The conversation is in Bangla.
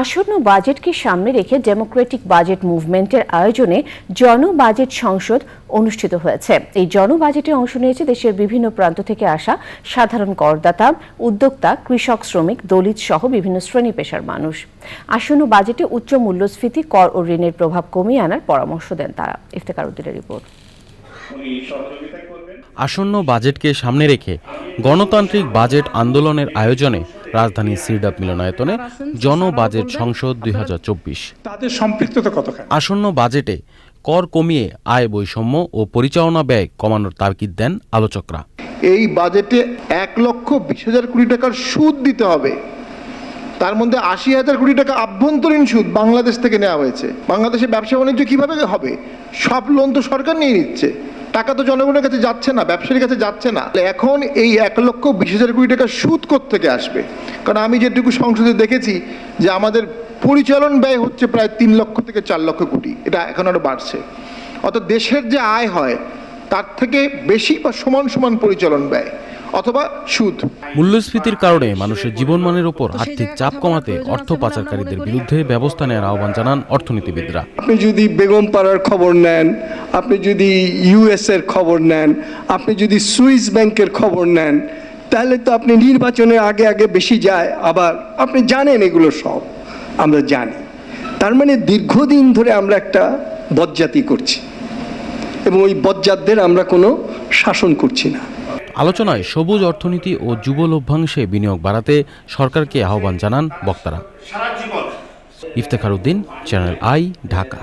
আসন্ন বাজেটকে সামনে রেখে ডেমোক্রেটিক বাজেট মুভমেন্টের আয়োজনে জন বাজেট সংসদ অনুষ্ঠিত হয়েছে। এই জন বাজেটে অংশ নিয়েছে দেশের বিভিন্ন প্রান্ত থেকে আসা সাধারণ করদাতা উদ্যোক্তা কৃষক শ্রমিক দলিত সহ বিভিন্ন শ্রেণি পেশার মানুষ। আসন্ন বাজেটে উচ্চ মূল্যস্ফীতি কর ও ঋণের প্রভাব কমিয়ে আনার পরামর্শ দেন তারা। ইফতেকার উদ্দিনের রিপোর্ট। আসন্ন বাজেটকে সামনে রেখে গণতান্ত্রিক বাজেট আন্দোলনের আয়োজনে রাজধানীর সিরডাপ মিলনায়তনে জন বাজেট সংসদ দুই তাদের সম্পৃক্ততা কতখানি? আসন্ন বাজেটে কর কমিয়ে আয় বৈষম্য ও পরিচালনা ব্যয় কমানোর তাগিদ দেন আলোচকরা। এই বাজেটে এক লক্ষ বিশ হাজার কোটি টাকার সুদ দিতে হবে। তার মধ্যে আশি হাজার কোটি টাকা আভ্যন্তরীণ সুদ বাংলাদেশ থেকে নেওয়া হয়েছে। বাংলাদেশে ব্যবসা বাণিজ্য কীভাবে হবে? সব লোন তো সরকার নিয়ে নিচ্ছে। টাকা তো জনগণের কাছে যাচ্ছে না, ব্যবসায়ীর কাছে যাচ্ছে না। এখন এই এক লক্ষ বিশ হাজার কোটি টাকা সুদ থেকে আসবে? কারণ আমি যেটুকু সংসদে দেখেছি যে আমাদের পরিচালন ব্যয় হচ্ছে প্রায় তিন লক্ষ থেকে চার লক্ষ কোটি। এটা এখন আরও বাড়ছে। অর্থাৎ দেশের যে আয় হয়, তার থেকে বেশি বা সমান সমান পরিচালন ব্যয়। অথবা সুদ। মূল্যস্ফীতির কারণে মানুষের জীবনমানের উপর আর্থিক চাপ কমাতে অর্থ পাচারকারীদের বিরুদ্ধে ব্যবস্থা নেওয়ার আহ্বান জানান অর্থনীতিবিদরা। আপনি যদি বেগম পাড়ার খবর নেন আপনি যদি ইউএস এর খবর নেন আপনি যদি সুইস ব্যাংকের খবর নেন তাহলে তো আপনি নির্বাচনের আগে আগে বেশি যায় আবার আপনি জানেন এগুলো সব। আমরা জানি। তার মানে দীর্ঘদিন ধরে আমরা একটা বজ্জাতি করছি। এবং ওই বজ্জাতদের আমরা কোনো শাসন করছি না। আলোচনায় সবুজ অর্থনীতি ও যুব লভ্যাংশে বিনিয়োগ বাড়াতে সরকারকে আহ্বান জানান বক্তারা। Iftekhar Uddin channel I Dhaka